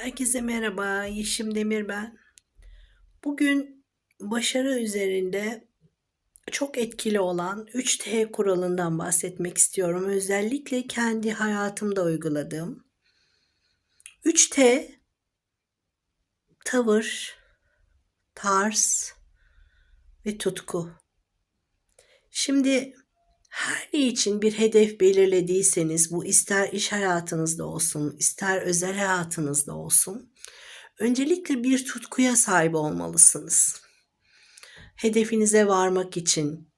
Herkese merhaba, Yeşim Demir ben. Bugün başarı üzerinde çok etkili olan 3T kuralından bahsetmek istiyorum. Özellikle kendi hayatımda uyguladığım. 3T tavır, tarz ve tutku. Şimdi her ne için bir hedef belirlediyseniz bu ister iş hayatınızda olsun, ister özel hayatınızda olsun, öncelikle bir tutkuya sahip olmalısınız. Hedefinize varmak için,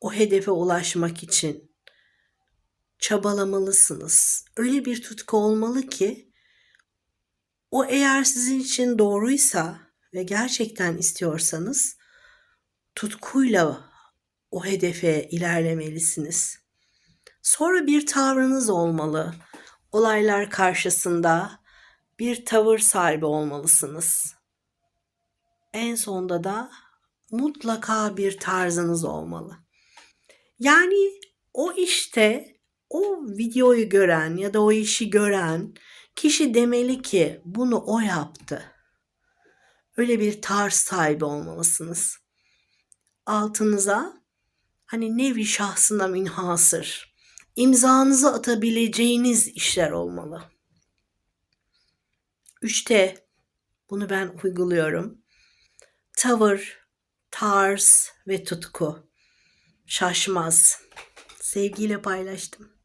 o hedefe ulaşmak için çabalamalısınız. Öyle bir tutku olmalı ki o eğer sizin için doğruysa ve gerçekten istiyorsanız tutkuyla o hedefe ilerlemelisiniz. Sonra bir tavrınız olmalı. Olaylar karşısında bir tavır sahibi olmalısınız. En sonda da mutlaka bir tarzınız olmalı. Yani o işte o videoyu gören ya da o işi gören kişi demeli ki bunu o yaptı. Öyle bir tarz sahibi olmalısınız. Altınıza hani nevi şahsına münhasır, imzanızı atabileceğiniz işler olmalı. Üçte bunu ben uyguluyorum. Tavır, tarz ve tutku. Şaşmaz. Sevgiyle paylaştım.